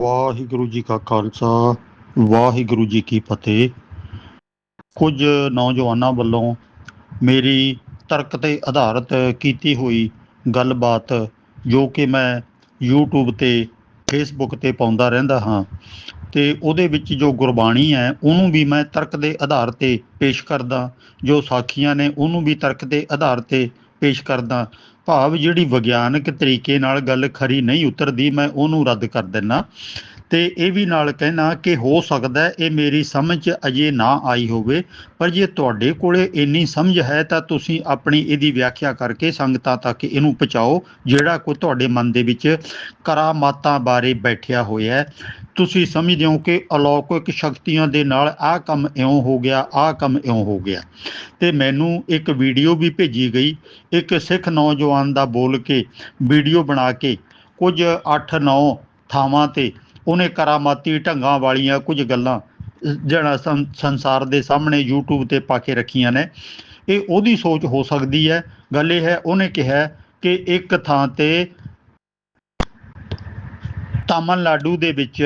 ਵਾਹਿਗੁਰੂ ਜੀ ਕਾ ਖਾਲਸਾ, ਵਾਹਿਗੁਰੂ ਜੀ ਕੀ ਫਤਿਹ। ਕੁਝ ਨੌਜਵਾਨਾਂ ਵੱਲੋਂ ਮੇਰੀ ਤਰਕ ਤੇ ਆਧਾਰਿਤ ਕੀਤੀ ਹੋਈ ਗੱਲਬਾਤ, ਜੋ ਕਿ ਮੈਂ YouTube ਤੇ Facebook ਤੇ ਪਾਉਂਦਾ ਰਹਿੰਦਾ ਹਾਂ, ਤੇ ਉਹਦੇ ਵਿੱਚ ਜੋ ਗੁਰਬਾਣੀ ਹੈ, ਉਹਨੂੰ ਵੀ ਮੈਂ ਤਰਕ ਦੇ ਆਧਾਰ ਤੇ ਪੇਸ਼ ਕਰਦਾ, ਜੋ ਸਾਖੀਆਂ ਨੇ, ਉਹਨੂੰ ਵੀ ਤਰਕ ਦੇ ਆਧਾਰ ਤੇ ਪੇਸ਼ ਕਰਦਾ। ਭਾਵ ਜਿਹੜੀ ਵਿਗਿਆਨਕ ਤਰੀਕੇ ਨਾਲ ਗੱਲ ਖਰੀ ਨਹੀਂ ਉਤਰਦੀ ਮੈਂ ਉਹਨੂੰ ਰੱਦ ਕਰ ਦਿੰਦਾ ਤੇ ਇਹ ਵੀ ਨਾਲ ਕਹਿਣਾ ਕਿ ਹੋ ਸਕਦਾ ਇਹ ਮੇਰੀ ਸਮਝ 'ਚ ਅਜੇ ਨਾ ਆਈ ਹੋਵੇ, ਪਰ ਜੇ ਤੁਹਾਡੇ ਕੋਲੇ ਇੰਨੀ ਸਮਝ ਹੈ ਤਾਂ ਤੁਸੀਂ ਆਪਣੀ ਇਹਦੀ ਵਿਆਖਿਆ ਕਰਕੇ ਸੰਗਤਾਂ ਤੱਕ ਇਹਨੂੰ ਪਹੁੰਚਾਓ, ਜਿਹੜਾ ਕੋਈ ਤੁਹਾਡੇ ਮਨ ਦੇ ਵਿੱਚ ਕਰਾਮਾਤਾਂ ਬਾਰੇ ਬੈਠਿਆ ਹੋਇਆ ਹੈ। ਤੁਸੀਂ ਸਮਝਦੇ ਹੋ ਕਿ ਅਲੌਕਿਕ ਸ਼ਕਤੀਆਂ ਦੇ ਨਾਲ ਆਹ ਕੰਮ ਇਉਂ ਹੋ ਗਿਆ, ਆਹ ਕੰਮ ਇਉਂ ਹੋ ਗਿਆ। ਤੇ ਮੈਨੂੰ ਇੱਕ ਵੀਡੀਓ ਵੀ ਭੇਜੀ ਗਈ, ਇੱਕ ਸਿੱਖ ਨੌਜਵਾਨ ਦਾ ਬੋਲ ਕੇ, ਵੀਡੀਓ ਬਣਾ ਕੇ ਕੁਝ 8-9 ਥਾਵਾਂ ਤੇ ਉਹਨੇ ਕਰਾਮਾਤੀ ਢੰਗਾਂ ਵਾਲੀਆਂ ਕੁਝ ਗੱਲਾਂ ਜਿਹੜਾ ਸੰਸਾਰ ਦੇ ਸਾਹਮਣੇ YouTube ਤੇ ਪਾ ਕੇ ਰੱਖੀਆਂ ਨੇ। ਇਹ ਉਹਦੀ ਸੋਚ ਹੋ ਸਕਦੀ ਹੈ। ਗੱਲ ਇਹ ਹੈ, ਉਹਨੇ ਕਿਹਾ ਕਿ ਇੱਕ ਥਾਂ ਤੇ ਤਾਮਿਲਨਾਡੂ ਦੇ ਵਿੱਚ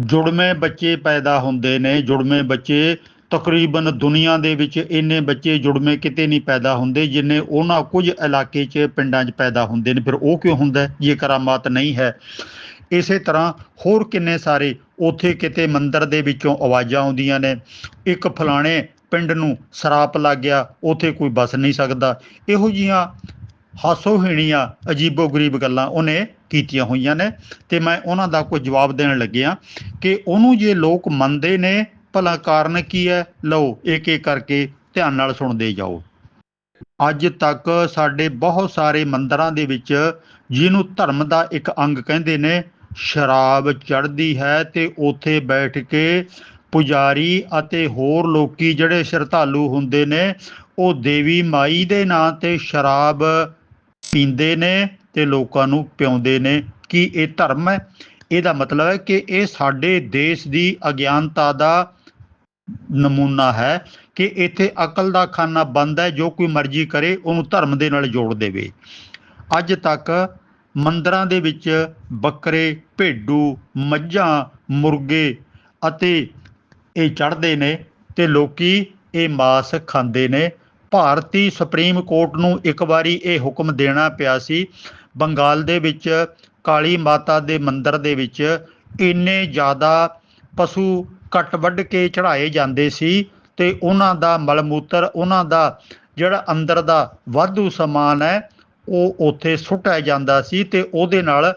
ਜੁੜਵੇਂ ਬੱਚੇ ਪੈਦਾ ਹੁੰਦੇ ਨੇ। ਜੁੜਵੇਂ ਬੱਚੇ ਤਕਰੀਬਨ ਦੁਨੀਆ ਦੇ ਵਿੱਚ ਇੰਨੇ ਬੱਚੇ ਜੁੜਵੇਂ ਕਿਤੇ ਨਹੀਂ ਪੈਦਾ ਹੁੰਦੇ ਜਿੰਨੇ ਉਹਨਾਂ ਕੁਝ ਇਲਾਕੇ 'ਚ ਪਿੰਡਾਂ 'ਚ ਪੈਦਾ ਹੁੰਦੇ ਨੇ। ਫਿਰ ਉਹ ਕਿਉਂ ਹੁੰਦਾ ਜੇ ਕਰਾਮਾਤ ਨਹੀਂ ਹੈ ਇਸੇ ਤਰ੍ਹਾਂ ਹੋਰ ਕਿੰਨੇ ਸਾਰੇ ਉੱਥੇ ਕਿਤੇ ਮੰਦਰ ਦੇ ਵਿੱਚੋਂ ਆਵਾਜ਼ਾਂ ਆਉਂਦੀਆਂ ਨੇ। ਇੱਕ ਫਲਾਣੇ ਪਿੰਡ ਨੂੰ ਸਰਾਪ ਲੱਗ ਗਿਆ, ਉੱਥੇ ਕੋਈ ਬਸ ਨਹੀਂ ਸਕਦਾ। ਇਹੋ ਜੀਆਂ ਹਾਸੋਹੀਣੀਆਂ, ਅਜੀਬੋ-ਗਰੀਬ ਗੱਲਾਂ ਉਹਨੇ ਕੀਤੀਆਂ ਹੋਈਆਂ ਨੇ ਤੇ ਮੈਂ ਉਹਨਾਂ ਦਾ ਕੋਈ ਜਵਾਬ ਦੇਣ ਲੱਗਿਆ ਕਿ ਉਹਨੂੰ ਜੇ ਲੋਕ ਮੰਨਦੇ ਨੇ, ਭਲਾ ਕਾਰਨ ਕੀ ਹੈ? ਲਓ ਇੱਕ ਇੱਕ ਕਰਕੇ ਧਿਆਨ ਨਾਲ ਸੁਣਦੇ ਜਾਓ। ਅੱਜ ਤੱਕ ਸਾਡੇ ਬਹੁਤ ਸਾਰੇ ਮੰਦਰਾਂ ਦੇ ਵਿੱਚ ਜਿਹਨੂੰ ਧਰਮ ਦਾ ਇੱਕ ਅੰਗ ਕਹਿੰਦੇ ਨੇ ਸ਼ਰਾਬ ਚੜ੍ਹਦੀ ਹੈ ਤੇ ਉੱਥੇ ਬੈਠ ਕੇ ਪੁਜਾਰੀ ਅਤੇ ਹੋਰ ਲੋਕੀ ਜਿਹੜੇ ਸ਼ਰਧਾਲੂ ਹੁੰਦੇ ਨੇ, ਉਹ ਦੇਵੀ ਮਾਈ ਦੇ ਨਾਂ ਤੇ ਸ਼ਰਾਬ ਪੀਂਦੇ ਨੇ ਤੇ ਲੋਕਾਂ ਨੂੰ ਪਿਆਉਂਦੇ ਨੇ। ਕੀ ਇਹ ਧਰਮ ਹੈ? ਇਹਦਾ ਮਤਲਬ ਹੈ ਕਿ ਇਹ ਸਾਡੇ ਦੇਸ਼ ਦੀ ਅਗਿਆਨਤਾ ਦਾ ਨਮੂਨਾ ਹੈ ਕਿ ਇੱਥੇ ਅਕਲ ਦਾ ਖਾਨਾ ਬੰਦ ਹੈ, ਜੋ ਕੋਈ ਮਰਜ਼ੀ ਕਰੇ, ਉਹਨੂੰ ਧਰਮ ਦੇ ਨਾਲ ਜੋੜ ਦੇਵੇ। ਅੱਜ ਤੱਕ ਮੰਦਰਾਂ ਦੇ ਵਿੱਚ ਬੱਕਰੇ, ਭੇਡੂ, ਮੱਝਾਂ, ਮੁਰਗੇ ਅਤੇ ਇਹ ਚੜ੍ਹਦੇ ਨੇ ਤੇ ਲੋਕੀ ਇਹ ਮਾਸ ਖਾਂਦੇ ਨੇ। ਭਾਰਤੀ ਸੁਪਰੀਮ ਕੋਰਟ ਨੂੰ ਇੱਕ ਵਾਰੀ ਇਹ ਹੁਕਮ ਦੇਣਾ ਪਿਆ ਸੀ। ਬੰਗਾਲ ਦੇ ਵਿੱਚ ਕਾਲੀ ਮਾਤਾ ਦੇ ਮੰਦਿਰ ਦੇ ਵਿੱਚ ਇੰਨੇ ਜ਼ਿਆਦਾ ਪਸ਼ੂ ਕੱਟ ਵੱਢ ਕੇ ਚੜਾਏ ਜਾਂਦੇ ਸੀ ਤੇ ਉਹਨਾਂ ਦਾ ਮਲਮੂਤਰ, ਉਹਨਾਂ ਦਾ ਜਿਹੜਾ ਅੰਦਰ ਦਾ ਵਾਧੂ ਸਮਾਨ ਹੈ ਉਹ ਉੱਥੇ ਸੁੱਟਿਆ ਜਾਂਦਾ ਸੀ ਤੇ ਉਹਦੇ ਨਾਲ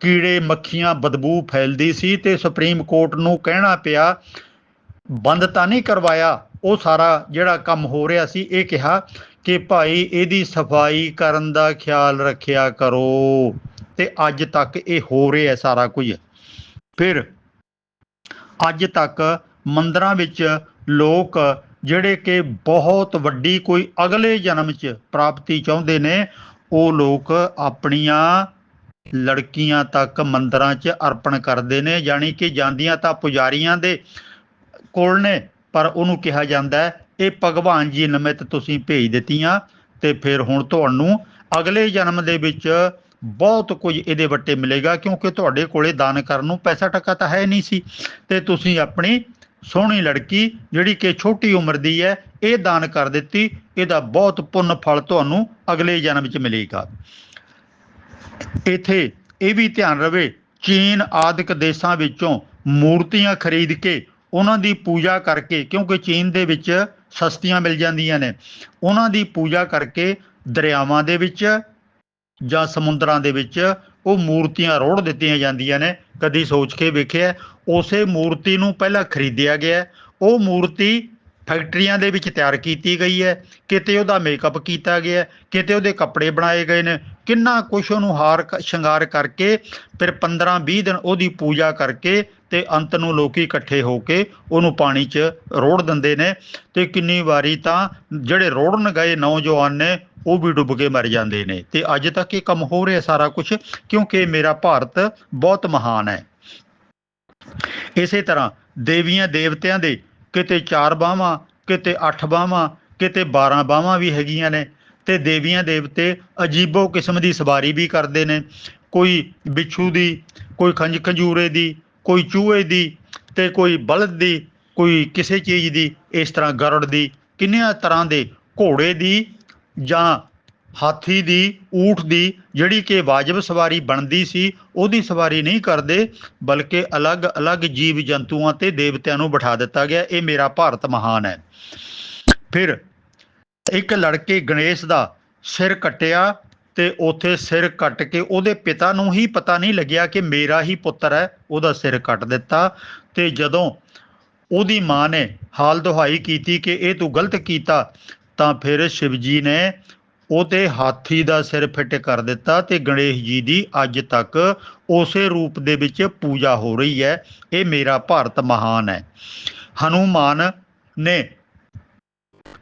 ਕੀੜੇ ਮੱਖੀਆਂ ਬਦਬੂ ਫੈਲਦੀ ਸੀ ਤੇ ਸੁਪਰੀਮ ਕੋਰਟ ਨੂੰ ਕਹਿਣਾ ਪਿਆ, ਬੰਦ ਤਾਂ ਨਹੀਂ ਕਰਵਾਇਆ, ਉਹ ਸਾਰਾ ਜਿਹੜਾ ਕੰਮ ਹੋ ਰਿਹਾ ਸੀ ਇਹ ਕਿਹਾ ਕਿ ਭਾਈ ਇਹਦੀ ਸਫ਼ਾਈ ਕਰਨ ਦਾ ਖਿਆਲ ਰੱਖਿਆ ਕਰੋ ਤੇ ਅੱਜ ਤੱਕ ਇਹ ਹੋ ਰਿਹਾ ਸਾਰਾ ਕੁਝ। ਫਿਰ ਅੱਜ ਤੱਕ ਮੰਦਰਾਂ ਵਿੱਚ ਲੋਕ ਜਿਹੜੇ ਕਿ ਬਹੁਤ ਵੱਡੀ ਕੋਈ ਅਗਲੇ ਜਨਮ 'ਚ ਪ੍ਰਾਪਤੀ ਚਾਹੁੰਦੇ ਨੇ ਉਹ ਲੋਕ ਆਪਣੀਆਂ ਲੜਕੀਆਂ ਤੱਕ ਮੰਦਰਾਂ 'ਚ ਅਰਪਣ ਕਰਦੇ ਨੇ, ਯਾਨੀ ਕਿ ਜਾਂਦੀਆਂ ਤਾਂ ਪੁਜਾਰੀਆਂ ਦੇ ਕੋਲ ਨੇ, ਪਰ ਉਹਨੂੰ ਕਿਹਾ ਜਾਂਦਾ ਹੈ, ਇਹ ਭਗਵਾਨ ਜੀ ਨਿਮਿਤ ਤੁਸੀਂ ਭੇਜ ਦਿੱਤੀਆਂ ਤੇ ਫਿਰ ਹੁਣ ਤੁਹਾਨੂੰ ਅਗਲੇ ਜਨਮ ਦੇ ਵਿੱਚ ਬਹੁਤ ਕੁਝ ਇਹਦੇ ਵੱਟੇ ਮਿਲੇਗਾ, ਕਿਉਂਕਿ ਤੁਹਾਡੇ ਕੋਲੇ ਦਾਨ ਕਰਨ ਨੂੰ ਪੈਸਾ ਟੱਕਾ ਤਾਂ ਹੈ ਨਹੀਂ ਸੀ ਤੇ ਤੁਸੀਂ ਆਪਣੀ ਸੋਹਣੀ ਲੜਕੀ ਜਿਹੜੀ ਕਿ ਛੋਟੀ ਉਮਰ ਦੀ ਹੈ ਇਹ ਦਾਨ ਕਰ ਦਿੱਤੀ, ਇਹਦਾ ਬਹੁਤ ਪੁੰਨ ਫਲ ਤੁਹਾਨੂੰ ਅਗਲੇ ਜਨਮ ਵਿੱਚ ਮਿਲੇਗਾ। ਇਥੇ ਇਹ ਵੀ ਧਿਆਨ ਰਵੇ, ਚੀਨ ਆਦਿਕ ਦੇਸ਼ਾਂ ਵਿੱਚੋਂ ਮੂਰਤੀਆਂ ਖਰੀਦ ਕੇ ਉਹਨਾਂ ਦੀ ਪੂਜਾ ਕਰਕੇ, ਕਿਉਂਕਿ ਚੀਨ ਦੇ ਵਿੱਚ ਸਸਤੀਆਂ ਮਿਲ ਜਾਂਦੀਆਂ ਨੇ, ਉਹਨਾਂ ਦੀ ਪੂਜਾ ਕਰਕੇ ਦਰਿਆਵਾਂ ਦੇ ਵਿੱਚ ਜਾਂ ਸਮੁੰਦਰਾਂ ਦੇ ਵਿੱਚ ਉਹ ਮੂਰਤੀਆਂ ਰੋੜ ਦਿੱਤੀਆਂ ਜਾਂਦੀਆਂ ਨੇ। ਕਦੀ ਸੋਚ ਕੇ ਵੇਖਿਆ, ਉਸੇ ਮੂਰਤੀ ਨੂੰ ਪਹਿਲਾਂ ਖਰੀਦਿਆ ਗਿਆ, ਉਹ ਮੂਰਤੀ ਫੈਕਟਰੀਆਂ ਦੇ ਵਿੱਚ ਤਿਆਰ ਕੀਤੀ ਗਈ ਹੈ। ਕਿਤੇ ਉਹਦਾ ਮੇਕਅਪ ਕੀਤਾ ਗਿਆ, ਕਿਤੇ ਉਹਦੇ ਕੱਪੜੇ ਬਣਾਏ ਗਏ ਨੇ। ਕਿੰਨਾ ਕੁਛ ਉਹਨੂੰ ਹਾਰ ਸ਼ਿੰਗਾਰ ਕਰਕੇ ਫਿਰ 15-20 ਦਿਨ ਉਹਦੀ ਪੂਜਾ ਕਰਕੇ ਤੇ ਅੰਤ ਨੂੰ ਲੋਕੀ ਇਕੱਠੇ ਹੋ ਕੇ ਉਹਨੂੰ ਪਾਣੀ 'ਚ ਰੋੜ ਦਿੰਦੇ ਨੇ ਤੇ ਕਿੰਨੀ ਵਾਰੀ ਤਾਂ ਜਿਹੜੇ ਰੋੜਨ ਗਏ ਨੌਜਵਾਨ ਨੇ, ਉਹ ਵੀ ਡੁੱਬ ਕੇ ਮਰ ਜਾਂਦੇ ਨੇ। ਤੇ ਅੱਜ ਤੱਕ ਇਹ ਕੰਮ ਹੋ ਰਿਹਾ ਸਾਰਾ ਕੁਝ ਕਿਉਂਕਿ ਮੇਰਾ ਭਾਰਤ ਬਹੁਤ ਮਹਾਨ ਹੈ। ਇਸੇ ਤਰ੍ਹਾਂ ਦੇਵੀਆਂ ਦੇਵਤਿਆਂ ਦੇ ਕਿਤੇ ਚਾਰ ਬਾਹਾਂ ਕਿਤੇ ਅੱਠ ਬਾਹਾਂ ਕਿਤੇ 12 ਬਾਹਾਂ ਵੀ ਹੈਗੀਆਂ ਨੇ ਤੇ ਦੇਵੀਆਂ ਦੇਵਤੇ ਅਜੀਬੋ ਕਿਸਮ ਦੀ ਸਵਾਰੀ ਵੀ ਕਰਦੇ ਨੇ। ਕੋਈ ਬਿੱਛੂ ਦੀ, ਕੋਈ ਖੰਜ ਖੰਜੂਰੇ ਦੀ, ਕੋਈ ਚੂਹੇ ਦੀ ਤੇ ਕੋਈ ਬਲਦ ਦੀ, ਕੋਈ ਕਿਸੇ ਚੀਜ਼ ਦੀ, ਇਸ ਤਰ੍ਹਾਂ ਗਰੜ ਦੀ, ਕਿੰਨੀਆਂ ਤਰ੍ਹਾਂ ਦੇ ਘੋੜੇ ਦੀ ਜਾਂ ਹਾਥੀ ਦੀ, ਊਠ ਦੀ ਜਿਹੜੀ ਕਿ ਵਾਜਬ ਸਵਾਰੀ ਬਣਦੀ ਸੀ, ਉਹਦੀ ਸਵਾਰੀ ਨਹੀਂ ਕਰਦੇ, ਬਲਕਿ ਅਲੱਗ-ਅਲੱਗ ਜੀਵ ਜੰਤੂਆਂ ਤੇ ਦੇਵਤਿਆਂ ਨੂੰ ਬਿਠਾ ਦਿੱਤਾ ਗਿਆ। ਇਹ ਮੇਰਾ ਭਾਰਤ ਮਹਾਨ ਹੈ। ਫਿਰ ਇੱਕ ਲੜਕੇ ਗਣੇਸ਼ ਦਾ ਸਿਰ ਕੱਟਿਆ ਤੇ ਉਥੇ ਸਿਰ ਕੱਟ ਕੇ ਉਹਦੇ ਪਿਤਾ ਨੂੰ ਹੀ ਪਤਾ ਨਹੀਂ ਲੱਗਿਆ ਕਿ ਮੇਰਾ ਹੀ ਪੁੱਤਰ ਹੈ, ਉਹਦਾ ਸਿਰ ਕੱਟ ਦਿੱਤਾ ਤੇ ਜਦੋਂ ਉਹਦੀ ਮਾਂ ਨੇ ਹਾਲ ਦੁਹਾਈ ਕੀਤੀ ਕਿ ਇਹ ਤੂੰ ਗਲਤ ਕੀਤਾ, ਤਾਂ ਫਿਰ ਸ਼ਿਵਜੀ ਨੇ ਉਹ ਉਹਤੇ ਹਾਥੀ ਦਾ ਸਿਰ ਫਿੱਟ ਕਰ ਦਿੱਤਾ ਤੇ ਗਣੇਸ਼ ਜੀ ਦੀ ਅੱਜ ਤੱਕ ਉਸੇ ਰੂਪ ਦੇ ਵਿੱਚ ਪੂਜਾ ਹੋ ਰਹੀ ਹੈ। ਇਹ ਮੇਰਾ ਭਾਰਤ ਮਹਾਨ ਹੈ। ਹਨੂਮਾਨ ਨੇ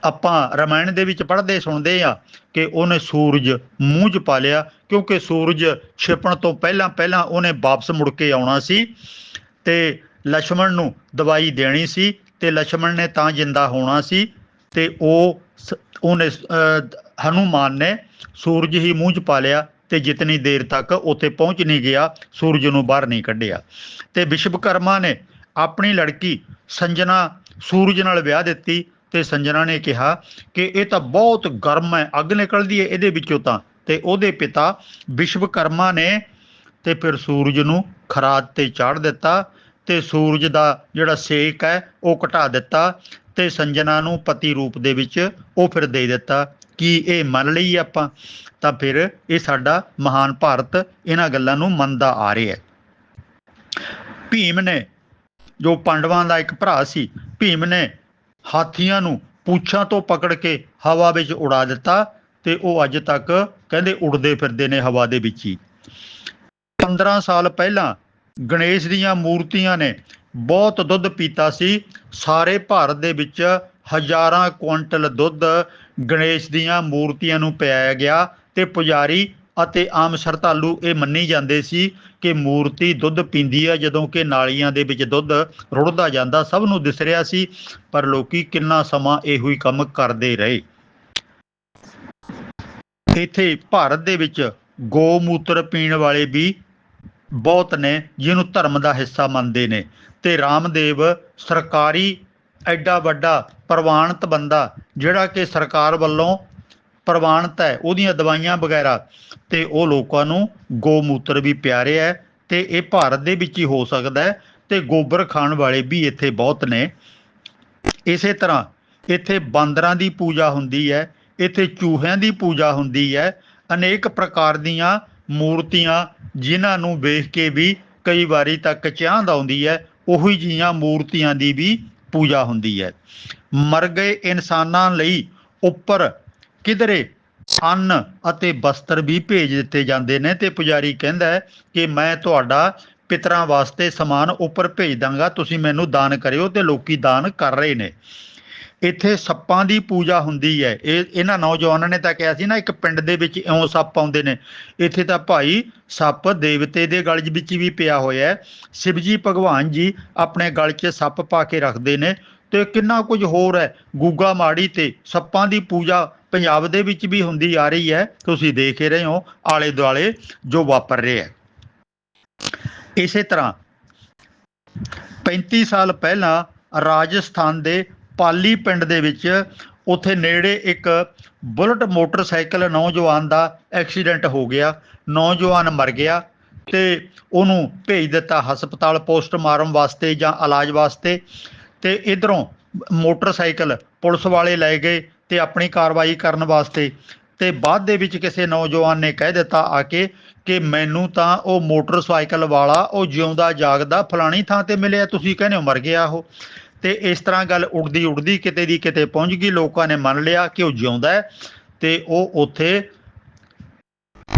ਆਪਾਂ ਰਮਾਇਣ ਦੇ ਵਿੱਚ ਪੜ੍ਹਦੇ ਸੁਣਦੇ ਆ ਕਿ ਉਹਨੇ ਸੂਰਜ ਮੂੰਹ 'ਚ ਪਾ ਲਿਆ ਕਿਉਂਕਿ ਸੂਰਜ ਛਿਪਣ ਤੋਂ ਪਹਿਲਾਂ ਪਹਿਲਾਂ ਉਹਨੇ ਵਾਪਸ ਮੁੜ ਕੇ ਆਉਣਾ ਸੀ ਤੇ ਲక్ష్మణ ਨੂੰ ਦਵਾਈ ਦੇਣੀ ਸੀ ਤੇ ਲక్ష్మణ ਨੇ ਤਾਂ ਜਿੰਦਾ ਹੋਣਾ ਸੀ ਤੇ ਉਹ ਉਹਨੇ ਅਹ, ਹਨੂਮਾਨ ਨੇ ਸੂਰਜ ਹੀ ਮੂੰਹ 'ਚ ਪਾ ਲਿਆ ਤੇ ਜਿਤਨੀ ਦੇਰ ਤੱਕ ਉੱਥੇ ਪਹੁੰਚ ਨਹੀਂ ਗਿਆ ਸੂਰਜ ਨੂੰ ਬਾਹਰ ਨਹੀਂ ਕੱਢਿਆ। ਤੇ ਵਿਸ਼ਵਕਰਮਾ ਨੇ ਆਪਣੀ ਲੜਕੀ ਸੰਜਨਾ ਸੂਰਜ ਨਾਲ ਵਿਆਹ ਦਿੱਤੀ ਤੇ ਸੰਜਨਾ ਨੇ ਕਿਹਾ ਕਿ ਇਹ ਤਾਂ ਬਹੁਤ ਗਰਮ ਹੈ ਅੱਗ ਨਿਕਲਦੀ ਹੈ ਇਹਦੇ ਵਿੱਚੋਂ ਤਾਂ। ਤੇ ਉਹਦੇ ਪਿਤਾ ਵਿਸ਼ਵਕਰਮਾ ਨੇ ਤੇ ਫਿਰ ਸੂਰਜ ਨੂੰ ਖਰਾਤ ਤੇ ਚਾੜ ਦਿੱਤਾ ਤੇ ਸੂਰਜ ਦਾ ਜਿਹੜਾ ਸੇਕ ਹੈ ਉਹ ਘਟਾ ਦਿੱਤਾ ਤੇ ਸੰਜਨਾ ਨੂੰ ਪਤੀ ਰੂਪ ਦੇ ਵਿੱਚ ਉਹ ਫਿਰ ਦੇ ਦਿੱਤਾ ਕੀ ਇਹ ਮੰਨ ਲਈ ਆਪਾਂ, ਤਾਂ ਫਿਰ ਇਹ ਸਾਡਾ ਮਹਾਨ ਭਾਰਤ ਇਹਨਾਂ ਗੱਲਾਂ ਨੂੰ ਮੰਨਦਾ ਆ ਰਿਹਾ ਹੈ। ਭੀਮ ਨੇ ਜੋ ਪਾਂਡਵਾਂ ਦਾ ਇੱਕ ਭਰਾ ਸੀ, ਭੀਮ ਨੇ ਹਾਥੀਆਂ ਨੂੰ ਪੂਛਾਂ ਤੋਂ ਪਕੜ ਕੇ ਹਵਾ ਵਿੱਚ ਉਡਾ ਦਿੱਤਾ ਤੇ ਉਹ ਅੱਜ ਤੱਕ ਕਹਿੰਦੇ ਉੜਦੇ ਫਿਰਦੇ ਨੇ ਹਵਾ ਦੇ ਵਿੱਚ ਹੀ। 15 ਸਾਲ ਪਹਿਲਾਂ ਗਣੇਸ਼ ਦੀਆਂ ਮੂਰਤੀਆਂ ਨੇ ਬਹੁਤ ਦੁੱਧ ਪੀਤਾ ਸੀ। ਸਾਰੇ ਭਾਰਤ ਦੇ ਵਿੱਚ ਹਜ਼ਾਰਾਂ ਕੁਇੰਟਲ ਦੁੱਧ ਗਣੇਸ਼ ਦੀਆਂ ਮੂਰਤੀਆਂ ਨੂੰ ਪਿਆਇਆ ਗਿਆ ਤੇ ਪੁਜਾਰੀ ਅਤੇ ਆਮ ਸ਼ਰਧਾਲੂ ਇਹ ਮੰਨੀ ਜਾਂਦੇ ਸੀ ਕਿ ਮੂਰਤੀ ਦੁੱਧ ਪੀਂਦੀ ਹੈ ਜਦੋਂ ਕਿ ਨਾਲੀਆਂ ਦੇ ਵਿੱਚ ਦੁੱਧ ਰੁੜਦਾ ਜਾਂਦਾ, ਸਭ ਨੂੰ ਦਿਸ ਰਿਹਾ ਸੀ, ਪਰ ਲੋਕੀ ਕਿੰਨਾ ਸਮਾਂ ਇਹੋ ਹੀ ਕੰਮ ਕਰਦੇ ਰਹੇ। ਇੱਥੇ ਭਾਰਤ ਦੇ ਵਿੱਚ ਗੋਮੂਤਰ ਪੀਣ ਵਾਲੇ ਵੀ ਬਹੁਤ ਨੇ, ਜਿਹਨੂੰ ਧਰਮ ਦਾ ਹਿੱਸਾ ਮੰਨਦੇ ਨੇ। ਤੇ ਰਾਮਦੇਵ ਸਰਕਾਰੀ ਐਡਾ ਵੱਡਾ ਪ੍ਰਵਾਨਿਤ ਬੰਦਾ, ਜਿਹੜਾ ਕਿ ਸਰਕਾਰ ਵੱਲੋਂ ਪ੍ਰਵਾਨਿਤ ਹੈ, ਉਹਦੀਆਂ ਦਵਾਈਆਂ ਵਗੈਰਾ। ਤੇ ਉਹ ਲੋਕਾਂ ਨੂੰ ਗੋਮੂਤਰ ਵੀ ਪਿਆਰੇ ਹੈ ਤੇ ਇਹ ਭਾਰਤ ਦੇ ਵਿੱਚ ਹੀ ਹੋ ਸਕਦਾ ਹੈ ਤੇ ਗੋਬਰ ਖਾਣ ਵਾਲੇ ਵੀ ਇੱਥੇ ਬਹੁਤ ਨੇ। ਇਸੇ ਤਰ੍ਹਾਂ ਇੱਥੇ ਬਾਂਦਰਾਂ ਦੀ ਪੂਜਾ ਹੁੰਦੀ ਹੈ, ਇੱਥੇ ਚੂਹਿਆਂ ਦੀ ਪੂਜਾ ਹੁੰਦੀ ਹੈ, ਅਨੇਕ ਪ੍ਰਕਾਰ ਦੀਆਂ ਮੂਰਤੀਆਂ ਜਿਨ੍ਹਾਂ ਨੂੰ ਵੇਖ ਕੇ ਵੀ ਕਈ ਵਾਰੀ ਤੱਕ ਚਾਹਤ ਆਉਂਦੀ ਹੈ ਉਹੀ ਜੀਆਂ ਮੂਰਤੀਆਂ ਦੀ ਵੀ ਪੂਜਾ ਹੁੰਦੀ ਹੈ। ਮਰ ਗਏ ਇਨਸਾਨਾਂ ਲਈ ਉੱਪਰ ਕਿਧਰੇ ਅੰਨ ਅਤੇ ਵਸਤਰ ਵੀ ਭੇਜ ਦਿੱਤੇ ਜਾਂਦੇ ਨੇ ਤੇ ਪੁਜਾਰੀ ਕਹਿੰਦਾ ਹੈ ਕਿ ਮੈਂ ਤੁਹਾਡਾ ਪਿਤਰਾਂ ਵਾਸਤੇ ਸਮਾਨ ਉੱਪਰ ਭੇਜ ਦਾਂਗਾ, ਤੁਸੀਂ ਮੈਨੂੰ ਦਾਨ ਕਰਿਓ ਤੇ ਲੋਕੀ ਦਾਨ ਕਰ ਰਹੇ ਨੇ। ਇੱਥੇ ਸੱਪਾਂ ਦੀ ਪੂਜਾ ਹੁੰਦੀ ਹੈ। ਇਹ, ਇਹਨਾਂ ਨੌਜਵਾਨਾਂ ਨੇ ਤਾਂ ਕਿਹਾ ਸੀ ਨਾ, ਇੱਕ ਪਿੰਡ ਦੇ ਵਿੱਚ ਇਉਂ ਸੱਪ ਆਉਂਦੇ ਨੇ। ਇੱਥੇ ਤਾਂ ਭਾਈ ਸੱਪ ਦੇਵਤੇ ਦੇ ਗਲ ਵਿੱਚ ਵੀ ਪਿਆ ਹੋਇਆ ਹੈ। ਸ਼ਿਵਜੀ ਭਗਵਾਨ ਜੀ ਆਪਣੇ ਗਲ 'ਚ ਸੱਪ ਪਾ ਕੇ ਰੱਖਦੇ ਨੇ ਤੇ ਕਿੰਨਾ ਕੁਝ ਹੋਰ ਹੈ। ਗੂਗਾ ਮਾੜੀ ਤੇ ਸੱਪਾਂ ਦੀ ਪੂਜਾ ਪੰਜਾਬ ਦੇ ਵਿੱਚ ਵੀ ਹੁੰਦੀ ਆ ਰਹੀ ਹੈ। ਤੁਸੀਂ ਦੇਖ ਰਹੇ ਹੋ ਆਲੇ ਦੁਆਲੇ ਜੋ ਵਾਪਰ ਰਿਹਾ ਹੈ। ਇਸੇ ਤਰ੍ਹਾਂ 35 ਸਾਲ ਪਹਿਲਾਂ ਰਾਜਸਥਾਨ ਦੇ ਪਾਲੀ ਪਿੰਡ ਦੇ ਵਿੱਚ ਉੱਥੇ ਨੇੜੇ ਇੱਕ ਬੁਲਟ ਮੋਟਰਸਾਈਕਲ ਨੌਜਵਾਨ ਦਾ ਐਕਸੀਡੈਂਟ ਹੋ ਗਿਆ। ਨੌਜਵਾਨ ਮਰ ਗਿਆ ਤੇ ਉਹਨੂੰ ਭੇਜ ਦਿੱਤਾ ਹਸਪਤਾਲ ਪੋਸਟਮਾਰਟਮ ਵਾਸਤੇ ਜਾਂ ਇਲਾਜ ਵਾਸਤੇ ਤੇ ਇਧਰੋਂ ਮੋਟਰਸਾਈਕਲ ਪੁਲਿਸ ਵਾਲੇ ਲੈ ਗਏ ਤੇ ਆਪਣੀ ਕਾਰਵਾਈ ਕਰਨ ਵਾਸਤੇ ਤੇ ਬਾਅਦ ਦੇ ਵਿੱਚ ਕਿਸੇ ਨੌਜਵਾਨ ਨੇ ਕਹਿ ਦਿੱਤਾ ਆ ਕੇ ਕਿ ਮੈਨੂੰ ਤਾਂ ਉਹ ਮੋਟਰਸਾਈਕਲ ਵਾਲਾ ਉਹ ਜਿਉਂਦਾ ਜਾਗਦਾ ਫਲਾਣੀ ਥਾਂ ਤੇ ਮਿਲਿਆ, ਤੁਸੀਂ ਕਹਿੰਦੇ ਹੋ ਮਰ ਗਿਆ ਉਹ। ਤੇ ਇਸ ਤਰ੍ਹਾਂ ਗੱਲ ਉੜਦੀ ਉੜਦੀ ਕਿਤੇ ਦੀ ਕਿਤੇ ਪਹੁੰਚ ਗਈ। ਲੋਕਾਂ ਨੇ ਮੰਨ ਲਿਆ ਕਿ ਉਹ ਜਿਉਂਦਾ ਹੈ ਤੇ ਉਹ ਉੱਥੇ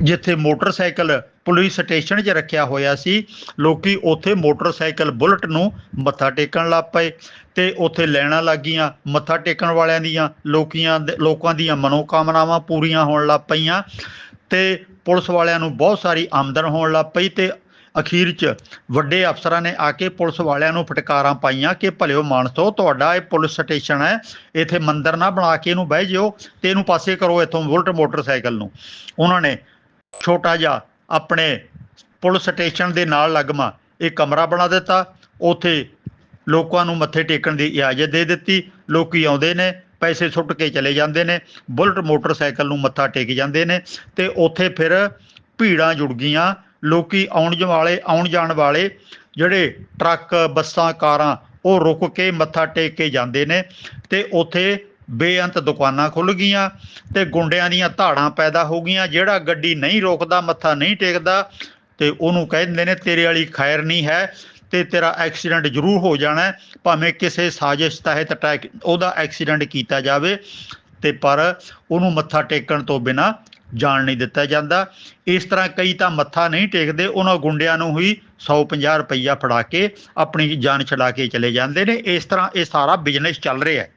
ਜਿੱਥੇ ਮੋਟਰਸਾਈਕਲ ਪੁਲਿਸ ਸਟੇਸ਼ਨ 'ਚ ਰੱਖਿਆ ਹੋਇਆ ਸੀ, ਲੋਕੀ ਉੱਥੇ ਮੋਟਰਸਾਈਕਲ ਬੁਲਟ ਨੂੰ ਮੱਥਾ ਟੇਕਣ ਲੱਗ ਪਏ ਤੇ ਉੱਥੇ ਲੈਣਾ ਲੱਗੀਆਂ, ਮੱਥਾ ਟੇਕਣ ਵਾਲਿਆਂ ਦੀਆਂ, ਲੋਕੀਆਂ ਦੇ- ਲੋਕਾਂ ਦੀਆਂ ਮਨੋਕਾਮਨਾਵਾਂ ਪੂਰੀਆਂ ਹੋਣ ਲੱਗ ਪਈਆਂ ਤੇ ਪੁਲਿਸ ਵਾਲਿਆਂ ਨੂੰ ਬਹੁਤ ਸਾਰੀ ਆਮਦਨ ਹੋਣ ਲੱਗ ਪਈ ਤੇ ਅਖੀਰ 'ਚ ਵੱਡੇ ਅਫਸਰਾਂ ਨੇ ਆ ਕੇ ਪੁਲਿਸ ਵਾਲਿਆਂ ਨੂੰ ਫਟਕਾਰਾਂ ਪਾਈਆਂ ਕਿ ਭਲਿਓ ਮਾਨਸੋ, ਤੁਹਾਡਾ ਇਹ ਪੁਲਿਸ ਸਟੇਸ਼ਨ ਹੈ, ਇੱਥੇ ਮੰਦਰ ਨਾ ਬਣਾ ਕੇ ਇਹਨੂੰ ਬਹਿ ਜਿਓ ਤੇ ਇਹਨੂੰ ਪਾਸੇ ਕਰੋ ਇੱਥੋਂ ਬੁਲਟ ਮੋਟਰਸਾਈਕਲ ਨੂੰ। ਉਹਨਾਂ ਨੇ ਛੋਟਾ ਜਿਹਾ ਆਪਣੇ ਪੁਲਿਸ ਸਟੇਸ਼ਨ ਦੇ ਨਾਲ ਲੱਗਮਾ ਇਹ ਕਮਰਾ ਬਣਾ ਦਿੱਤਾ। ਉੱਥੇ ਲੋਕਾਂ ਨੂੰ ਮੱਥੇ ਟੇਕਣ ਦੀ ਇਜਾਜ਼ਤ ਦੇ ਦਿੱਤੀ। ਲੋਕੀ ਆਉਂਦੇ ਨੇ, ਪੈਸੇ ਸੁੱਟ ਕੇ ਚਲੇ ਜਾਂਦੇ ਨੇ ਬੁਲਟ ਮੋਟਰਸਾਈਕਲ ਨੂੰ ਮੱਥਾ ਟੇਕ ਜਾਂਦੇ ਨੇ ਤੇ ਉੱਥੇ ਫਿਰ ਭੀੜਾਂ ਜੁੜ ਗਈਆਂ। ਲੋਕੀ ਆਉਣ ਜਾਣ ਵਾਲੇ ਆਉਣ ਜਾਣ ਵਾਲੇ ਜਿਹੜੇ ਟਰੱਕ, ਬੱਸਾਂ, ਕਾਰਾਂ, ਉਹ ਰੁਕ ਕੇ ਮੱਥਾ ਟੇਕ ਕੇ ਜਾਂਦੇ ਨੇ ਤੇ ਉੱਥੇ ਬੇਅੰਤ ਦੁਕਾਨਾਂ ਖੁੱਲ ਗਈਆਂ ਤੇ ਗੁੰਡਿਆਂ ਦੀਆਂ ਧਾੜਾਂ ਪੈਦਾ ਹੋ ਗਈਆਂ। ਜਿਹੜਾ ਗੱਡੀ ਨਹੀਂ ਰੋਕਦਾ, ਮੱਥਾ ਨਹੀਂ ਟੇਕਦਾ ਤੇ ਉਹਨੂੰ ਕਹਿ ਦਿੰਦੇ ਨੇ, ਤੇਰੇ ਵਾਲੀ ਖੈਰ ਨਹੀਂ ਹੈ ਤੇ ਤੇਰਾ ਐਕਸੀਡੈਂਟ ਜ਼ਰੂਰ ਹੋ ਜਾਣਾ ਭਾਵੇਂ ਕਿਸੇ ਸਾਜ਼ਿਸ਼ ਤਹਿਤ ਅਟੈਕ ਉਹਦਾ ਐਕਸੀਡੈਂਟ ਕੀਤਾ ਜਾਵੇ ਤੇ ਪਰ ਉਹਨੂੰ ਮੱਥਾ ਟੇਕਣ ਤੋਂ ਬਿਨਾ ਜਾਣ ਨਹੀਂ ਦਿੱਤਾ ਜਾਂਦਾ। ਇਸ ਤਰ੍ਹਾਂ ਕਈ ਤਾਂ ਮੱਥਾ ਨਹੀਂ ਟੇਕਦੇ, ਉਹਨਾਂ ਗੁੰਡਿਆਂ ਨੂੰ ਹੀ 150 ਰੁਪਈਆ ਫੜਾ ਕੇ ਆਪਣੀ ਜਾਨ ਛਡਾ ਕੇ ਚਲੇ ਜਾਂਦੇ ਨੇ। ਇਸ ਤਰ੍ਹਾਂ ਇਹ ਸਾਰਾ ਬਿਜ਼ਨਸ ਚੱਲ ਰਿਹਾ ਹੈ।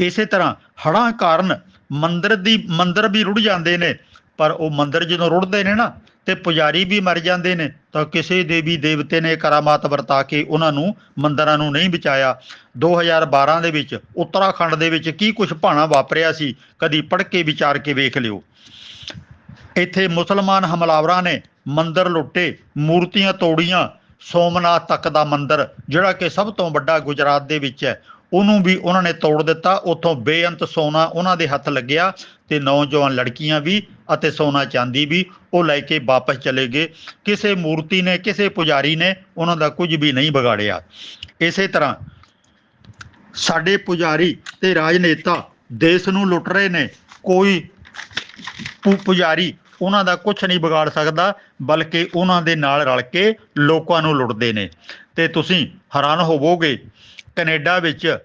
ਇਸੇ ਤਰ੍ਹਾਂ ਹੜ੍ਹਾਂ ਕਾਰਨ ਮੰਦਰ ਦੀ, ਮੰਦਰ ਵੀ ਰੁੜ ਜਾਂਦੇ ਨੇ, ਪਰ ਉਹ ਮੰਦਰ ਜਦੋਂ ਰੁੜਦੇ ਨੇ ਨਾ ਤੇ ਪੁਜਾਰੀ ਵੀ ਮਰ ਜਾਂਦੇ ਨੇ, ਤਾਂ ਕਿਸੇ ਦੇਵੀ ਦੇਵਤੇ ਨੇ ਕਰਾਮਾਤ ਵਰਤਾ ਕੇ ਉਹਨਾਂ ਨੂੰ ਮੰਦਰਾਂ ਨੂੰ ਨਹੀਂ ਬਚਾਇਆ। 2012 ਦੇ ਵਿੱਚ ਉੱਤਰਾਖੰਡ ਦੇ ਵਿੱਚ ਕੀ ਕੁਝ ਭਾਣਾ ਵਾਪਰਿਆ ਸੀ, ਕਦੀ ਪੜ੍ਹ ਕੇ ਵਿਚਾਰ ਕੇ ਵੇਖ ਲਿਓ। ਇੱਥੇ ਮੁਸਲਮਾਨ ਹਮਲਾਵਰਾਂ ਨੇ ਮੰਦਰ ਲੁੱਟੇ, ਮੂਰਤੀਆਂ ਤੋੜੀਆਂ, ਸੋਮਨਾਥ ਤੱਕ ਦਾ ਮੰਦਰ, ਜਿਹੜਾ ਕਿ ਸਭ ਤੋਂ ਵੱਡਾ ਗੁਜਰਾਤ ਦੇ ਵਿੱਚ ਹੈ। ਉਹਨੂੰ ਵੀ ਉਹਨਾਂ ਨੇ ਤੋੜ ਦਿੱਤਾ। ਉੱਥੋਂ ਬੇਅੰਤ ਸੋਨਾ ਉਹਨਾਂ ਦੇ ਹੱਥ ਲੱਗਿਆ ਤੇ ਨੌਜਵਾਨ ਲੜਕੀਆਂ ਵੀ ਅਤੇ ਸੋਨਾ ਚਾਂਦੀ ਵੀ ਉਹ ਲੈ ਕੇ ਵਾਪਸ ਚਲੇ ਗਏ। ਕਿਸੇ ਮੂਰਤੀ ਨੇ, ਕਿਸੇ ਪੁਜਾਰੀ ਨੇ ਉਹਨਾਂ ਦਾ ਕੁਝ ਵੀ ਨਹੀਂ ਵਿਗਾੜਿਆ। ਇਸੇ ਤਰ੍ਹਾਂ ਸਾਡੇ ਪੁਜਾਰੀ ਤੇ ਰਾਜਨੇਤਾ ਦੇਸ਼ ਨੂੰ ਲੁੱਟ ਰਹੇ ਨੇ। ਕੋਈ ਪੁ- ਪੁਜਾਰੀ ਉਹਨਾਂ ਦਾ ਕੁਝ ਨਹੀਂ ਵਿਗਾੜ ਸਕਦਾ, ਬਲਕਿ ਉਹਨਾਂ ਦੇ ਨਾਲ ਰਲ ਕੇ ਲੋਕਾਂ ਨੂੰ ਲੁੱਟਦੇ ਨੇ। ਤੇ ਤੁਸੀਂ ਹੈਰਾਨ ਹੋਵੋਗੇ ਕੈਨੇਡਾ ਵਿੱਚ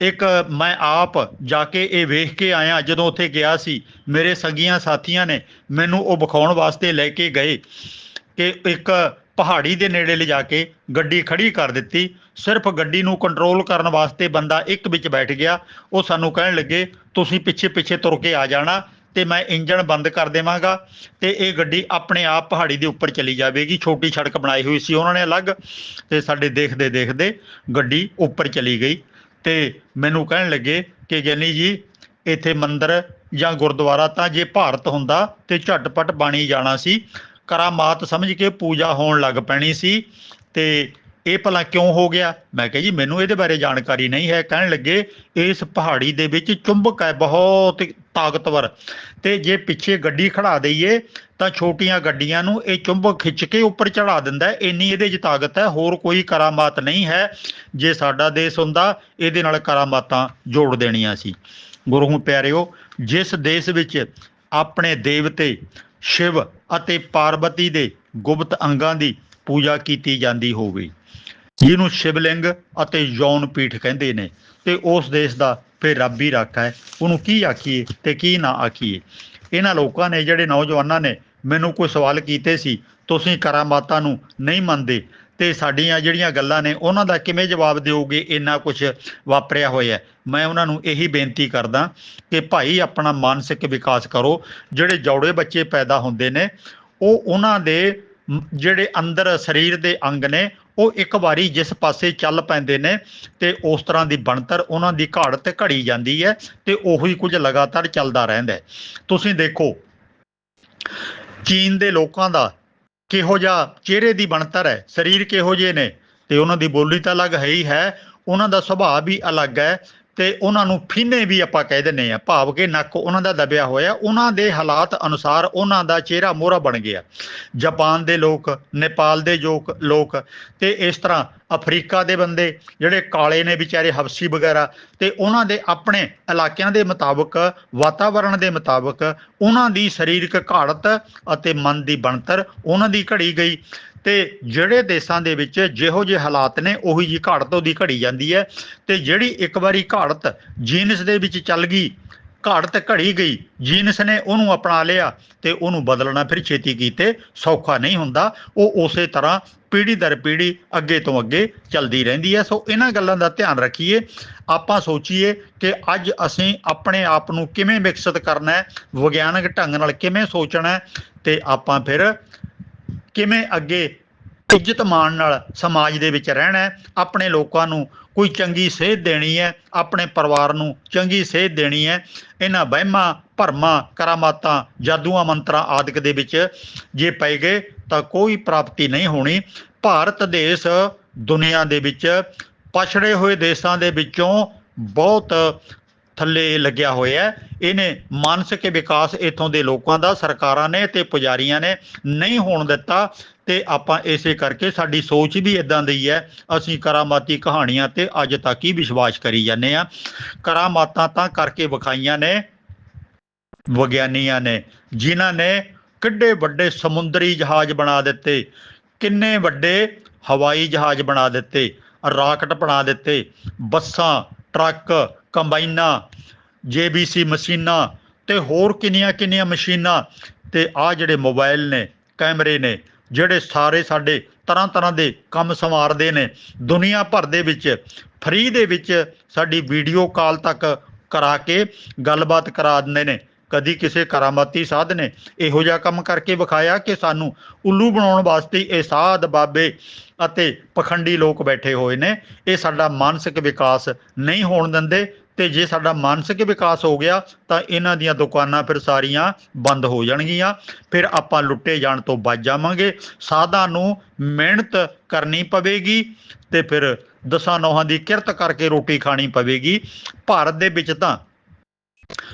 ਇੱਕ ਮੈਂ ਆਪ ਜਾ ਕੇ ਇਹ ਵੇਖ ਕੇ ਆਇਆ ਜਦੋਂ ਉੱਥੇ ਗਿਆ ਸੀ। ਮੇਰੇ ਸੰਗੀਆਂ ਸਾਥੀਆਂ ਨੇ ਮੈਨੂੰ ਉਹ ਵਿਖਾਉਣ ਵਾਸਤੇ ਲੈ ਕੇ ਗਏ ਕਿ ਇੱਕ ਪਹਾੜੀ ਦੇ ਨੇੜੇ ਲਿਜਾ ਕੇ ਗੱਡੀ ਖੜੀ ਕਰ ਦਿੱਤੀ। ਸਿਰਫ ਗੱਡੀ ਨੂੰ ਕੰਟਰੋਲ ਕਰਨ ਵਾਸਤੇ ਬੰਦਾ ਇੱਕ ਵਿੱਚ ਬੈਠ ਗਿਆ। ਉਹ ਸਾਨੂੰ ਕਹਿਣ ਲੱਗੇ, ਤੁਸੀਂ ਪਿੱਛੇ ਪਿੱਛੇ ਤੁਰ ਕੇ ਆ ਜਾਣਾ। ਤੇ ਮੈਂ ਇੰਜਣ ਬੰਦ ਕਰ ਦੇਵਾਂਗਾ ਤੇ ਇਹ ਗੱਡੀ ਆਪਣੇ ਆਪ ਪਹਾੜੀ ਦੇ ਉੱਪਰ ਚਲੀ ਜਾਵੇਗੀ। ਛੋਟੀ ਸੜਕ ਬਣਾਈ ਹੋਈ ਸੀ ਉਹਨਾਂ ਨੇ ਅਲੱਗ ਤੇ ਸਾਡੇ ਦੇਖਦੇ ਦੇਖਦੇ ਗੱਡੀ ਉੱਪਰ ਚਲੀ ਗਈ ਤੇ ਮੈਨੂੰ ਕਹਿਣ ਲੱਗੇ ਕਿ ਗਿਆਨੀ ਜੀ, ਇੱਥੇ ਮੰਦਿਰ ਜਾਂ ਗੁਰਦੁਆਰਾ ਤਾਂ ਜੇ ਭਾਰਤ ਹੁੰਦਾ ਤੇ ਝਟਪਟ ਬਾਣੀ ਜਾਣਾ ਸੀ। ਕਰਾਮਾਤ ਸਮਝ ਕੇ ਪੂਜਾ ਹੋਣ ਲੱਗ ਪੈਣੀ ਸੀ ਤੇ ਇਹ ਭਲਾ ਕਿਉਂ ਹੋ ਗਿਆ? ਮੈਂ ਕਿਹਾ ਜੀ, ਮੈਨੂੰ ਇਹਦੇ ਬਾਰੇ ਜਾਣਕਾਰੀ ਨਹੀਂ ਹੈ। ਕਹਿਣ ਲੱਗੇ, ਇਸ ਪਹਾੜੀ ਦੇ ਵਿੱਚ ਚੁੰਬਕ ਹੈ, ਬਹੁਤ ਤਾਕਤਵਰ। ਤੇ ਜੇ ਪਿੱਛੇ ਗੱਡੀ ਖੜਾ ਦਈਏ, ਤਾਂ ਛੋਟੀਆਂ ਗੱਡੀਆਂ ਨੂੰ ਇਹ ਚੁੰਬਕ ਖਿੱਚ ਕੇ ਉੱਪਰ ਚੜਾ ਦਿੰਦਾ ਹੈ। ਇੰਨੀ ਇਹਦੇ 'ਚ ਤਾਕਤ ਹੈ, ਹੋਰ ਕੋਈ ਕਰਾਮਾਤ ਨਹੀਂ ਹੈ। ਜੇ ਸਾਡਾ ਦੇਸ਼ ਹੁੰਦਾ, ਇਹਦੇ ਨਾਲ ਕਰਾਮਾਤਾਂ ਜੋੜ ਦੇਣੀਆਂ ਸੀ। ਗੁਰੂ ਪਿਆਰਿਓ, ਜਿਸ ਦੇਸ਼ ਵਿੱਚ ਆਪਣੇ ਦੇਵਤੇ ਸ਼ਿਵ ਅਤੇ ਪਾਰਵਤੀ ਦੇ ਗੁਪਤ ਅੰਗਾਂ ਦੀ ਪੂਜਾ ਕੀਤੀ ਜਾਂਦੀ ਹੋਵੇ, ਜਿਹਨੂੰ ਸ਼ਿਵਲਿੰਗ ਅਤੇ ਯੌਨ ਪੀਠ ਕਹਿੰਦੇ ਨੇ ਤੇ ਉਸ ਦੇਸ਼ ਦਾ ਫਿਰ ਰੱਬ ਹੀ ਰਾਖਾ ਹੈ। ਉਹਨੂੰ ਕੀ ਆਖੀਏ ਤੇ ਕੀ ਨਾ ਆਖੀਏ? ਇਹਨਾਂ ਲੋਕਾਂ ਨੇ, ਜਿਹੜੇ ਨੌਜਵਾਨਾਂ ਨੇ ਮੈਨੂੰ ਕੋਈ ਸਵਾਲ ਕੀਤੇ ਸੀ, ਤੁਸੀਂ ਕਰਾਮਾਤਾਂ ਨੂੰ ਨਹੀਂ ਮੰਨਦੇ ਤੇ ਸਾਡੀਆਂ ਜਿਹੜੀਆਂ ਗੱਲਾਂ ਨੇ, ਉਹਨਾਂ ਦਾ ਕਿਵੇਂ ਜਵਾਬ ਦਿਓਗੇ? ਇੰਨਾ ਕੁਝ ਵਾਪਰਿਆ ਹੋਇਆ ਮੈਂ ਉਹਨਾਂ ਨੂੰ ਇਹੀ ਬੇਨਤੀ ਕਰਦਾ ਕਿ ਭਾਈ ਆਪਣਾ ਮਾਨਸਿਕ ਵਿਕਾਸ ਕਰੋ। ਜਿਹੜੇ ਜੌੜੇ ਬੱਚੇ ਪੈਦਾ ਹੁੰਦੇ ਨੇ, ਉਹ ਉਹਨਾਂ ਦੇ ਜਿਹੜੇ ਅੰਦਰ ਸਰੀਰ ਦੇ ਅੰਗ ਨੇ ਉਹ ਇੱਕ ਵਾਰੀ ਜਿਸ ਪਾਸੇ ਚੱਲ ਪੈਂਦੇ ਨੇ ਤੇ ਉਸ ਤਰ੍ਹਾਂ ਦੀ ਬਣਤਰ ਉਹਨਾਂ ਦੀ ਘਾੜ ਤੇ ਘੜੀ ਜਾਂਦੀ ਹੈ ਤੇ ਉਹੀ ਕੁਝ ਲਗਾਤਾਰ ਚੱਲਦਾ ਰਹਿੰਦਾ ਤੁਸੀਂ ਦੇਖੋ, ਚੀਨ ਦੇ ਲੋਕਾਂ ਦਾ ਕਿਹੋ ਜਿਹਾ ਚਿਹਰੇ ਦੀ ਬਣਤਰ ਹੈ, ਸਰੀਰ ਕਿਹੋ ਜਿਹੇ ਨੇ ਤੇ ਉਹਨਾਂ ਦੀ ਬੋਲੀ ਤਾਂ ਅਲੱਗ ਹੈ ਹੀ ਹੈ, ਉਹਨਾਂ ਦਾ ਸੁਭਾਅ ਵੀ ਅਲੱਗ ਹੈ ਤੇ ਉਹਨਾਂ ਨੂੰ ਫੀਨੇ ਵੀ ਆਪਾਂ ਕਹਿ ਦਿੰਨੇ ਆ ਭਾਵ ਕਿ ਨੱਕ ਉਹਨਾਂ ਦਾ ਦਬਿਆ ਹੋਇਆ, ਉਹਨਾਂ ਦੇ ਹਾਲਾਤ ਅਨੁਸਾਰ ਉਹਨਾਂ ਦਾ ਚਿਹਰਾ ਮੋਹਰਾ ਬਣ ਗਿਆ। ਜਾਪਾਨ ਦੇ ਲੋਕ, ਨੇਪਾਲ ਦੇ ਜੋਕ ਲੋਕ ਤੇ ਇਸ ਤਰ੍ਹਾਂ ਅਫਰੀਕਾ ਦੇ ਬੰਦੇ, ਜਿਹੜੇ ਕਾਲੇ ਨੇ ਵਿਚਾਰੇ ਹਬਸੀ ਵਗੈਰਾ ਤੇ ਉਹਨਾਂ ਦੇ ਆਪਣੇ ਇਲਾਕਿਆਂ ਦੇ ਮੁਤਾਬਕ ਵਾਤਾਵਰਣ ਦੇ ਮੁਤਾਬਕ ਉਹਨਾਂ ਦੀ ਸਰੀਰਕ ਘਾੜਤ ਅਤੇ ਮਨ ਦੀ ਬਣਤਰ ਉਹਨਾਂ ਦੀ ਘੜੀ ਗਈ। ਤੇ ਜਿਹੜੇ ਦੇਸ਼ਾਂ ਦੇ ਵਿੱਚ ਜਿਹੋ ਜਿਹੇ ਹਾਲਾਤ ਨੇ, ਉਹੀ ਜੀ ਘਾੜਤ ਉਹਦੀ ਘੜੀ ਜਾਂਦੀ ਹੈ ਤੇ ਜਿਹੜੀ ਇੱਕ ਵਾਰੀ ਘਾੜਤ ਜੀਨਸ ਦੇ ਵਿੱਚ ਚੱਲ ਗਈ, ਘਾੜਤ ਘੜੀ ਗਈ, ਜੀਨਸ ਨੇ ਉਹਨੂੰ ਅਪਣਾ ਲਿਆ ਤੇ ਉਹਨੂੰ ਬਦਲਣਾ ਫਿਰ ਛੇਤੀ ਕੀਤੇ, ਸੌਖਾ ਨਹੀਂ ਹੁੰਦਾ, ਉਹ ਉਸੇ ਤਰ੍ਹਾਂ ਪੀੜ੍ਹੀ ਦਰ ਪੀੜ੍ਹੀ ਅੱਗੇ ਤੋਂ ਅੱਗੇ ਚੱਲਦੀ ਰਹਿੰਦੀ ਹੈ। ਸੋ ਇਹਨਾਂ ਗੱਲਾਂ ਦਾ ਧਿਆਨ ਰੱਖੀਏ, ਆਪਾਂ ਸੋਚੀਏ ਕਿ ਅੱਜ ਅਸੀਂ ਆਪਣੇ ਆਪ ਨੂੰ ਕਿਵੇਂ ਵਿਕਸਿਤ ਕਰਨਾ ਹੈ, ਵਿਗਿਆਨਕ ਢੰਗ ਨਾਲ ਕਿਵੇਂ ਸੋਚਣਾ ਹੈ, ਤੇ ਆਪਾਂ ਫਿਰ ਕਿਵੇਂ ਅੱਗੇ ਇੱਜ਼ਤ ਮਾਣ ਨਾਲ ਸਮਾਜ ਦੇ ਵਿੱਚ ਰਹਿਣਾ ਹੈ? ਆਪਣੇ ਲੋਕਾਂ ਨੂੰ ਕੋਈ ਚੰਗੀ ਸੇਧ ਦੇਣੀ ਹੈ? ਆਪਣੇ ਪਰਿਵਾਰ ਨੂੰ ਚੰਗੀ ਸੇਧ ਦੇਣੀ ਹੈ? ਇਹਨਾਂ ਵਹਿਮਾਂ, ਭਰਮਾਂ, ਕਰਾਮਾਤਾਂ, ਜਾਦੂਆਂ ਮੰਤਰਾਂ ਆਦਿਕ ਦੇ ਵਿੱਚ ਜੇ ਪੈ ਗਏ ਤਾਂ ਕੋਈ ਪ੍ਰਾਪਤੀ ਨਹੀਂ ਹੋਣੀ। ਭਾਰਤ ਦੇਸ਼ ਦੁਨੀਆ ਦੇ ਵਿੱਚ ਪਛੜੇ ਹੋਏ ਦੇਸ਼ਾਂ ਦੇ ਵਿੱਚੋਂ ਬਹੁਤ ਥੱਲੇ ਲੱਗਿਆ ਹੋਇਆ ਇਹਨੇ ਮਾਨਸਿਕ ਵਿਕਾਸ ਇਥੋਂ ਦੇ ਲੋਕਾਂ ਦਾ, ਸਰਕਾਰਾਂ ਨੇ ਤੇ ਪੁਜਾਰੀਆਂ ਨੇ ਨਹੀਂ ਹੋਣ ਦਿੱਤਾ ਤੇ ਆਪਾਂ ਇਸੇ ਕਰਕੇ ਸਾਡੀ ਸੋਚ ਵੀ ਇਦਾਂ ਦੀ ਹੈ। ਅਸੀਂ ਕਰਾਮਾਤੀ ਕਹਾਣੀਆਂ ਤੇ ਅੱਜ ਤੱਕ ਹੀ ਵਿਸ਼ਵਾਸ ਕਰੀ ਜਾਂਦੇ ਆ ਕਰਾਮਾਤਾਂ ਤਾਂ ਕਰਕੇ ਵਿਖਾਈਆਂ ਨੇ, ਵਿਗਿਆਨੀਆਂ ਨੇ, ਜਿਨ੍ਹਾਂ ਨੇ ਕਿੱਡੇ ਵੱਡੇ ਸਮੁੰਦਰੀ ਜਹਾਜ਼ ਬਣਾ ਦਿੱਤੇ, ਕਿੰਨੇ ਵੱਡੇ ਹਵਾਈ ਜਹਾਜ਼ ਬਣਾ ਦਿੱਤੇ, ਰਾਕਟ ਬਣਾ ਦਿੱਤੇ, ਬੱਸਾਂ, ਟਰੱਕ ਕੰਬਾਈਨਾਂ, ਜੀਬੀਸੀ ਮਸ਼ੀਨਾਂ ਤੇ ਹੋਰ ਕਿੰਨੀਆਂ ਕਿੰਨੀਆਂ ਮਸ਼ੀਨਾਂ ਤੇ ਆ ਜਿਹੜੇ ਮੋਬਾਈਲ ਨੇ, ਕੈਮਰੇ ਨੇ, ਜਿਹੜੇ ਸਾਰੇ ਸਾਡੇ ਤਰ੍ਹਾਂ ਤਰ੍ਹਾਂ ਦੇ ਕੰਮ ਸੰਵਾਰਦੇ ਨੇ, ਦੁਨੀਆ ਭਰ ਦੇ ਵਿੱਚ, ਫ੍ਰੀ ਦੇ ਵਿੱਚ ਸਾਡੀ ਵੀਡੀਓ ਕਾਲ ਤੱਕ ਕਰਾ ਕੇ ਗੱਲਬਾਤ ਕਰਾ ਦਿੰਦੇ ਨੇ। ਕਦੀ ਕਿਸੇ ਕਰਾਮਾਤੀ ਸਾਧ ਨੇ ਇਹੋ ਜਿਹਾ ਕੰਮ ਕਰਕੇ ਵਿਖਾਇਆ ਕਿ ਸਾਨੂੰ ਉੱਲੂ ਬਣਾਉਣ ਵਾਸਤੇ ਇਹ ਸਾਧ ਬਾਬੇ ਅਤੇ ਪਖੰਡੀ ਲੋਕ ਬੈਠੇ ਹੋਏ ਨੇ। ਇਹ ਸਾਡਾ ਮਾਨਸਿਕ ਵਿਕਾਸ ਨਹੀਂ ਹੋਣ ਦਿੰਦੇ। ਤੇ ਜੇ ਸਾਡਾ ਮਾਨਸਿਕ ਵਿਕਾਸ ਹੋ ਗਿਆ, ਤਾਂ ਇਹਨਾਂ ਦੀਆਂ ਦੁਕਾਨਾਂ ਫਿਰ ਸਾਰੀਆਂ ਬੰਦ ਹੋ ਜਾਣਗੀਆਂ। ਫਿਰ ਆਪਾਂ ਲੁੱਟੇ ਜਾਣ ਤੋਂ ਬਚ ਜਾਵਾਂਗੇ। ਸਾਧਾਂ ਨੂੰ ਮਿਹਨਤ ਕਰਨੀ ਪਵੇਗੀ ਤੇ ਫਿਰ ਦਸਾਂ ਨੌਹਾਂ ਦੀ ਕਿਰਤ ਕਰਕੇ ਰੋਟੀ ਖਾਣੀ ਪਵੇਗੀ। ਭਾਰਤ ਦੇ ਵਿੱਚ ਤਾਂ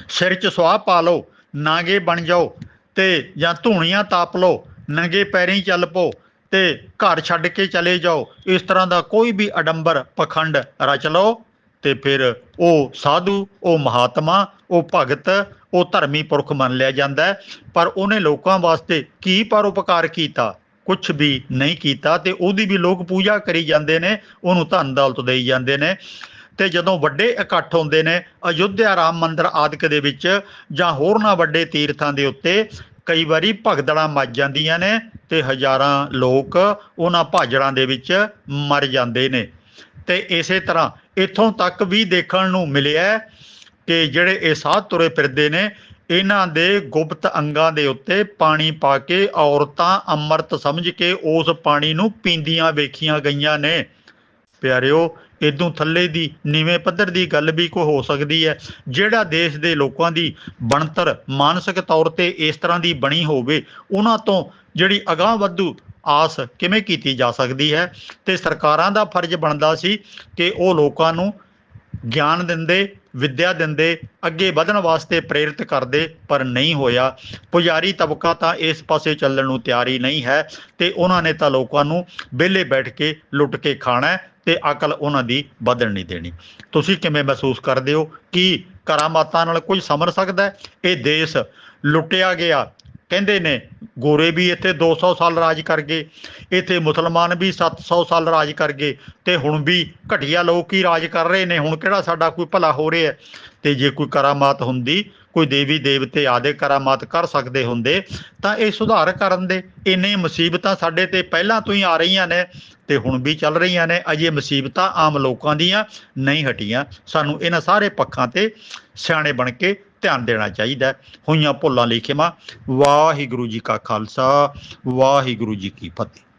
ਸਿਰ 'ਚ ਸੁਆਹ ਪਾ ਲਓ, ਨਾਗੇ ਬਣ ਜਾਓ ਤੇ ਜਾਂ ਧੂਣੀਆਂ ਤਾਪ ਲਓ, ਨੰਗੇ ਪੈਰੀਂ ਚੱਲ ਪਓ ਤੇ ਘਰ ਛੱਡ ਕੇ ਚਲੇ ਜਾਓ। ਇਸ ਤਰ੍ਹਾਂ ਦਾ ਕੋਈ ਵੀ ਅਡੰਬਰ ਪਖੰਡ ਰਚ ਲਓ। ਤੇ ਫਿਰ ਉਹ ਸਾਧੂ, ਉਹ ਮਹਾਤਮਾ, ਉਹ ਭਗਤ, ਉਹ ਧਰਮੀ ਪੁਰਖ ਮੰਨ ਲਿਆ ਜਾਂਦਾ ਹੈ। ਪਰ ਉਹਨੇ ਲੋਕਾਂ ਵਾਸਤੇ ਕੀ ਪਰਉਪਕਾਰ ਕੀਤਾ? ਕੁਝ ਵੀ ਨਹੀਂ ਕੀਤਾ ਤੇ ਉਹਦੀ ਵੀ ਲੋਕ ਪੂਜਾ ਕਰੀ ਜਾਂਦੇ ਨੇ, ਉਹਨੂੰ ਧਨ ਦੌਲਤ ਦੇਈ ਜਾਂਦੇ ਨੇ। ਤੇ ਜਦੋਂ ਵੱਡੇ ਇਕੱਠ ਹੁੰਦੇ ਨੇ ਅਯੁੱਧਿਆ ਰਾਮ ਮੰਦਿਰ ਆਦਿਕ ਦੇ ਵਿੱਚ ਜਾਂ ਹੋਰਨਾਂ ਵੱਡੇ ਤੀਰਥਾਂ ਦੇ ਉੱਤੇ, ਕਈ ਵਾਰੀ ਭਗਦੜਾਂ ਮੱਚ ਜਾਂਦੀਆਂ ਨੇ ਤੇ ਹਜ਼ਾਰਾਂ ਲੋਕ ਉਹਨਾਂ ਭਾਜੜਾਂ ਦੇ ਵਿੱਚ ਮਰ ਜਾਂਦੇ ਨੇ। ਤੇ ਇਸੇ ਤਰ੍ਹਾਂ ਇੱਥੋਂ ਤੱਕ ਵੀ ਦੇਖਣ ਨੂੰ ਮਿਲਿਆ ਕਿ ਜਿਹੜੇ ਇਹ ਸਾਧ ਤੁਰੇ ਫਿਰਦੇ ਨੇ, ਇਹਨਾਂ ਦੇ ਗੁਪਤ ਅੰਗਾਂ ਦੇ ਉੱਤੇ ਪਾਣੀ ਪਾ ਕੇ ਔਰਤਾਂ ਅੰਮ੍ਰਿਤ ਸਮਝ ਕੇ ਉਸ ਪਾਣੀ ਨੂੰ ਪੀਂਦੀਆਂ ਵੇਖੀਆਂ ਗਈਆਂ ਨੇ। ਪਿਆਰਿਓ, ਇਦੋਂ ਥੱਲੇ ਦੀ ਨੀਵੇਂ ਪੱਧਰ ਦੀ ਗੱਲ ਵੀ ਕੋਈ ਹੋ ਸਕਦੀ ਹੈ। ਜਿਹੜਾ ਦੇਸ਼ ਦੇ ਲੋਕਾਂ ਦੀ ਬਣਤਰ ਮਾਨਸਿਕ ਤੌਰ ਤੇ ਇਸ ਤਰ੍ਹਾਂ ਦੀ ਬਣੀ ਹੋਵੇ, ਉਹਨਾਂ ਤੋਂ ਜਿਹੜੀ ਅਗਾਂਹ ਵਧੂ ਆਸ ਕਿਵੇਂ ਕੀਤੀ ਜਾ ਸਕਦੀ ਹੈ? ਤੇ ਸਰਕਾਰਾਂ ਦਾ ਫਰਜ਼ ਬਣਦਾ ਸੀ ਕਿ ਉਹ ਲੋਕਾਂ ਨੂੰ ਗਿਆਨ ਦਿੰਦੇ, ਵਿੱਦਿਆ ਦਿੰਦੇ, ਅੱਗੇ ਵਧਣ ਵਾਸਤੇ ਪ੍ਰੇਰਿਤ ਕਰਦੇ, ਪਰ ਨਹੀਂ ਹੋਇਆ। ਪੁਜਾਰੀ ਤਬਕਾ ਤਾਂ ਇਸ ਪਾਸੇ ਚੱਲਣ ਨੂੰ ਤਿਆਰੀ ਨਹੀਂ ਹੈ ਤੇ ਉਹਨਾਂ ਨੇ ਤਾਂ ਲੋਕਾਂ ਨੂੰ ਵਿਹਲੇ ਬੈਠ ਕੇ ਲੁੱਟ ਕੇ ਖਾਣਾ ਹੈ ਤੇ ਅਕਲ ਉਹਨਾਂ ਦੀ ਵਧਣ ਨਹੀਂ ਦੇਣੀ। ਤੁਸੀਂ ਕਿਵੇਂ ਮਹਿਸੂਸ ਕਰਦੇ ਹੋ? ਕਿ ਕਰਾਮਾਤਾਂ ਨਾਲ ਕੁਝ ਸਮਰ ਸਕਦਾ ਹੈ? ਇਹ ਦੇਸ਼ ਲੁੱਟਿਆ ਗਿਆ ਕਹਿੰਦੇ ਨੇ, ਗੋਰੇ ਵੀ ਇੱਥੇ 200 ਸਾਲ ਰਾਜ ਕਰ ਗਏ, ਇੱਥੇ ਮੁਸਲਮਾਨ ਵੀ 700 ਸਾਲ ਰਾਜ ਕਰ ਗਏ ਤੇ ਹੁਣ ਵੀ ਘਟੀਆ ਲੋਕ ਹੀ ਰਾਜ ਕਰ ਰਹੇ ਨੇ, ਹੁਣ ਕਿਹੜਾ ਸਾਡਾ ਕੋਈ ਭਲਾ ਹੋ ਰਿਹਾ ਹੈ? ਤੇ ਜੇ ਕੋਈ ਕਰਾਮਾਤ ਹੁੰਦੀ, ਕੋਈ ਦੇਵੀ ਦੇਵਤੇ ਆਦੇ ਕਰਾਮਾਤ ਕਰ ਸਕਦੇ ਹੁੰਦੇ, ਤਾਂ ਇਹ ਸੁਧਾਰ ਕਰਨ ਦੇ, ਇੰਨੇ ਮੁਸੀਬਤਾਂ ਸਾਡੇ ਤੇ ਪਹਿਲਾਂ ਤੋਂ ਹੀ ਆ ਰਹੀਆਂ ਨੇ ਤੇ ਹੁਣ ਵੀ ਚੱਲ ਰਹੀਆਂ ਨੇ, ਅਜੇ ਮੁਸੀਬਤਾਂ ਆਮ ਲੋਕਾਂ ਦੀਆਂ ਨਹੀਂ ਹਟੀਆਂ, ਸਾਨੂੰ ਇਹਨਾਂ ਸਾਰੇ ਪੱਖਾਂ ਤੇ ਸਿਆਣੇ ਬਣ ਕੇ ਧਿਆਨ ਦੇਣਾ ਚਾਹੀਦਾ ਹੋਈਆਂ ਭੁੱਲਾਂ ਲਈ ਖਿਮਾ ਵਾਹਿਗੁਰੂ ਜੀ ਕਾ ਖਾਲਸਾ, ਵਾਹਿਗੁਰੂ ਜੀ ਕੀ ਫਤਿਹ।